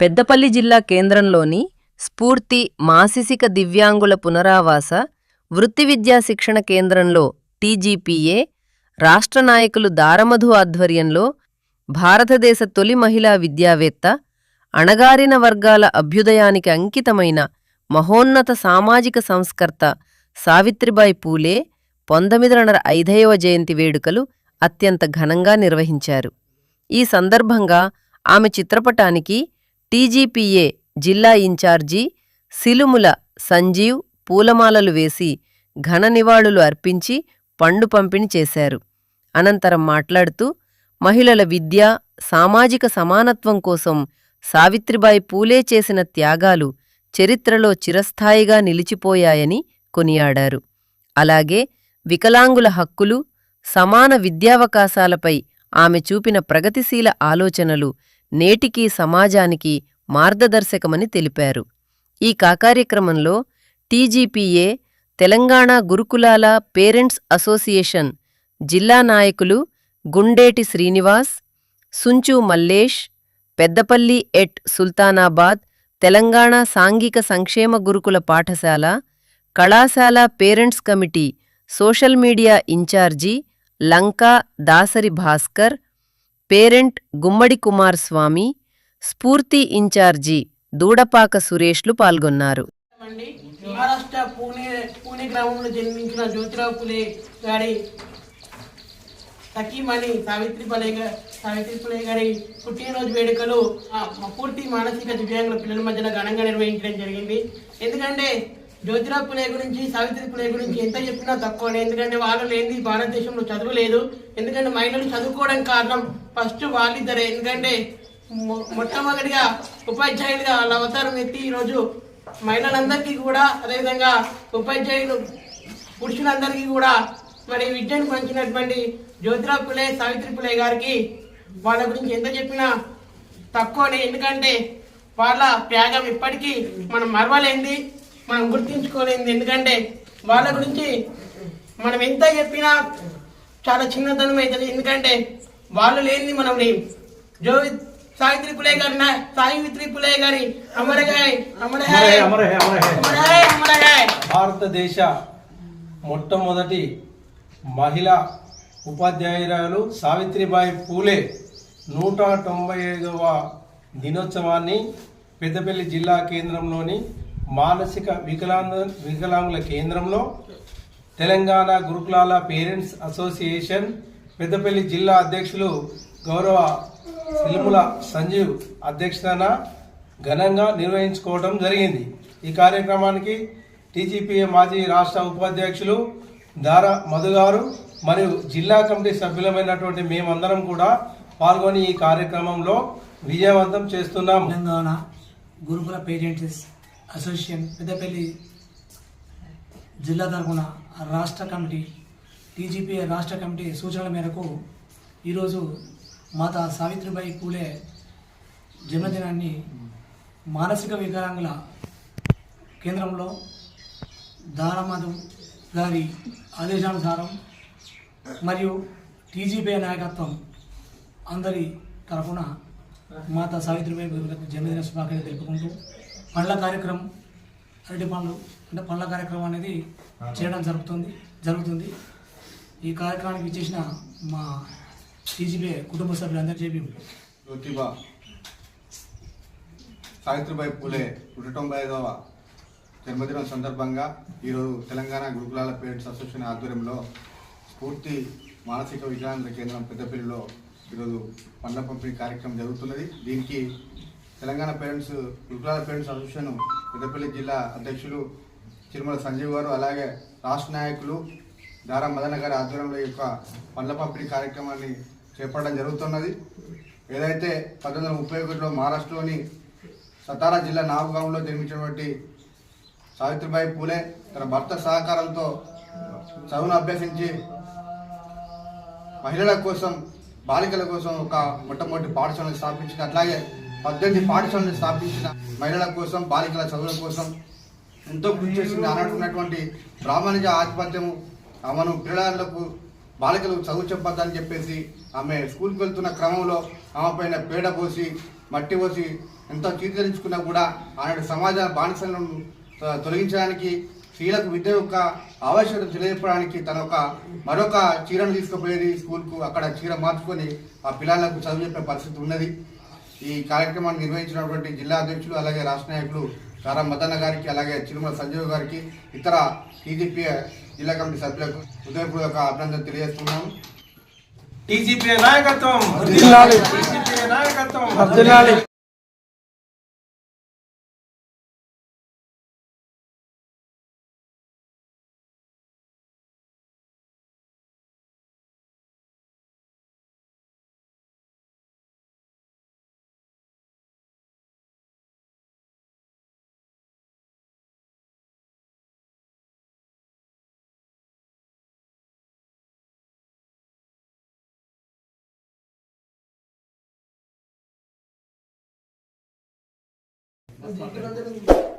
పెద్దపల్లి జిల్లా కేంద్రంలోని స్ఫూర్తి మాసిసిక దివ్యాంగుల పునరావాస వృత్తి విద్యా శిక్షణ కేంద్రంలో టీజీపీఏ రాష్ట్ర నాయకులు దారమధు ఆధ్వర్యంలో భారతదేశ తొలి మహిళా విద్యావేత్త అణగారిన వర్గాల అభ్యుదయానికి అంకితమైన మహోన్నత సామాజిక సంస్కర్త సావిత్రిబాయి పూలే పంతొమ్మిది వందల ఐదవ జయంతి వేడుకలు అత్యంత ఘనంగా నిర్వహించారు. ఈ సందర్భంగా ఆమె చిత్రపటానికి టీజీపీఏ జిల్లా ఇన్ఛార్జి సిలుముల సంజీవ్ పూలమాలలు వేసి ఘన నివాళులు అర్పించి పండు పంపిణీ చేశారు. అనంతరం మాట్లాడుతూ మహిళల విద్య సామాజిక సమానత్వం కోసం సావిత్రిబాయి పూలే చేసిన త్యాగాలు చరిత్రలో చిరస్థాయిగా నిలిచిపోయాయని కొనియాడారు. అలాగే వికలాంగుల హక్కులు సమాన విద్యావకాశాలపై ఆమె చూపిన ప్రగతిశీల ఆలోచనలు నేటికీ సమాజానికి మార్గదర్శకమని తెలిపారు. ఈ కార్యక్రమంలో టీజీపీఏ తెలంగాణ గురుకులాల పేరెంట్స్ అసోసియేషన్ జిల్లా నాయకులు గుండేటి శ్రీనివాస్ సుంచు మల్లేష్ పెద్దపల్లి ఎట్ సుల్తానాబాద్ తెలంగాణ సాంఘిక సంక్షేమ గురుకుల పాఠశాల కళాశాల parents committee social media incharge Lanka Dasari Bhaskar parent Gummadi Kumar Swamy స్ఫూర్తి ఇన్ఛార్జి దూడపాక సురేష్లు పాల్గొన్నారు. మహారాష్ట్ర పూణే పూణే గ్రామంలో జన్మించిన జ్యోతిరావు పులే గారి సఖీమణి సావిత్రి పులే సావిత్రి పులే గారి పుట్టినరోజు వేడుకలు పూర్తి మానసిక దివ్యాంగుల పిల్లల మధ్యన ఘనంగా నిర్వహించడం జరిగింది. ఎందుకంటే జ్యోతిరావు పులే గురించి సావిత్రి పులే గురించి ఎంత చెప్పినా తక్కువనే ఎందుకంటే వాళ్ళు లేనిది భారతదేశంలో చదువు లేదు. ఎందుకంటే మహిళలు చదువుకోవడం కారణం ఫస్ట్ వాళ్ళిద్దరే. ఎందుకంటే మొట్టమొదటిగా ఉపాధ్యాయులుగా వాళ్ళ అవతారం ఎత్తి ఈరోజు మహిళలందరికీ కూడా అదేవిధంగా ఉపాధ్యాయులు పురుషులందరికీ కూడా మరి విద్యను పంచినటువంటి జ్యోతిరావు పులే సావిత్రి పులే గారికి వాళ్ళ గురించి ఎంత చెప్పినా తక్కువనే. ఎందుకంటే వాళ్ళ త్యాగం ఇప్పటికీ మనం మరవలేంది మనం గుర్తించుకోలేంది ఎందుకంటే వాళ్ళ గురించి మనం ఎంత చెప్పినా చాలా చిన్నతనం అవుతుంది. ఎందుకంటే వాళ్ళు లేనిది మనం లేం. జో సావిత్రి పులే గారి సావిత్రి పులే గారి అమరగాయ్ అమరగాయ్ అమరే, అమరే, అమరే. అమరగాయ్ అమరగాయ్. భారతదేశ మొట్టమొదటి మహిళా ఉపాధ్యాయురాలు సావిత్రిబాయి పూలే నూట తొంభై ఐదవ దినోత్సవాన్ని పెద్దపల్లి జిల్లా కేంద్రంలోని మానసిక వికలాంగ వికలాంగుల కేంద్రంలో తెలంగాణ గురుకులాల పేరెంట్స్ అసోసియేషన్ పెద్దపల్లి జిల్లా అధ్యక్షులు గౌరవ సిలుముల సంజీవ్ అధ్యక్షతన ఘనంగా నిర్వహించుకోవడం జరిగింది. ఈ కార్యక్రమానికి టీజీపీఏ మాజీ రాష్ట్ర ఉపాధ్యక్షులు దారా మధు గారు మరియు జిల్లా కమిటీ సభ్యులమైనటువంటి మేమందరం కూడా పాల్గొని ఈ కార్యక్రమంలో విజయవంతం చేస్తున్నాం తెలంగాణ గురుకుల పేరెంట్స్ అసోసియేషన్ పెద్దపల్లి జిల్లా తరఫున రాష్ట్ర కమిటీ టీజీపీ రాష్ట్ర కమిటీ సూచనల మేరకు ఈరోజు మాతా సావిత్రిబాయి పూలే జన్మదినాన్ని మానసిక వికలాంగుల కేంద్రంలో దారమధు గారి ఆదేశానుసారం మరియు టీజీపీ నాయకత్వం అందరి తరఫున మాతా సావిత్రిబాయి జన్మదిన శుభాకాంక్షలు తెలుపుకుంటూ పండ్ల కార్యక్రమం అరటి పండ్లు అంటే పండ్ల కార్యక్రమం అనేది చేయడం జరుగుతుంది జరుగుతుంది. ఈ కార్యక్రమానికి ఇచ్చేసిన మా టీజీపీ కుటుంబ సభ్యులందరూ చెప్పి జ్యోతిబా సావిత్రిబాయి పూలే నూట తొంభై ఐదవ జన్మదినం సందర్భంగా ఈరోజు తెలంగాణ గురుకులాల పేరెంట్స్ అసోసియేషన్ ఆధ్వర్యంలో స్ఫూర్తి మానసిక వికలాంగుల కేంద్రం పెద్దపల్లిలో ఈరోజు పండ్ల పంపిణీ కార్యక్రమం జరుగుతున్నది. దీనికి తెలంగాణ పేరెంట్స్ గురుకులాల పేరెంట్స్ అసోసియేషన్ పెద్దపల్లి జిల్లా అధ్యక్షులు తిరుమల సంజీవ్ గారు అలాగే రాష్ట్ర నాయకులు దారా మదన గారి ఆధ్వర్యంలో యొక్క పండ్ల పంపిణీ కార్యక్రమాన్ని చేపట్టడం జరుగుతున్నది. ఏదైతే పంతొమ్మిది వందల ముప్పై ఒకటిలో మహారాష్ట్రలోని సతారా జిల్లా నాగగాంలో జన్మించినటువంటి సావిత్రిబాయి పూలే తన భర్త సహకారంతో చదువును అభ్యసించి మహిళల కోసం బాలికల కోసం ఒక మొట్టమొదటి పాఠశాలను స్థాపించిన అట్లాగే పద్దెనిమిది పాఠశాలను స్థాపించిన మహిళల కోసం బాలికల చదువుల కోసం ఎంతో కృషి చేసింది. ఆనాడు ఉన్నటువంటి ఆధిపత్యము ఆమెను పిల్లలకు బాలికలు చదువు చెప్పొద్దని చెప్పేసి ఆమె స్కూల్కి వెళ్తున్న క్రమంలో ఆమె పైన పేడ పోసి మట్టి పోసి ఎంతో చీకరించుకున్నా కూడా ఆనాడు సమాజ బానిసలను తొలగించడానికి స్త్రీలకు విద్య యొక్క ఆవశ్యకత తెలియజెప్పడానికి తన ఒక మరొక చీరను తీసుకుపోయేది స్కూల్కు. అక్కడ చీర మార్చుకొని ఆ పిల్లలకు చదువు చెప్పే పరిస్థితి ఉన్నది. ఈ కార్యక్రమాన్ని నిర్వహించినటువంటి జిల్లా అధ్యక్షులు అలాగే రాష్ట్ర నాయకులు కారా మదన్న గారికి అలాగే చిరుమల సంజీవ్ గారికి ఇతర టీడీపీ జిల్లా కమిటీ సభ్యులకు హృదయపూర్వక అభినందన తెలియజేస్తున్నాము. టీజీపీ నాయకత్వం! టీజీపీ నాయకత్వం! 근데 이걸 하려면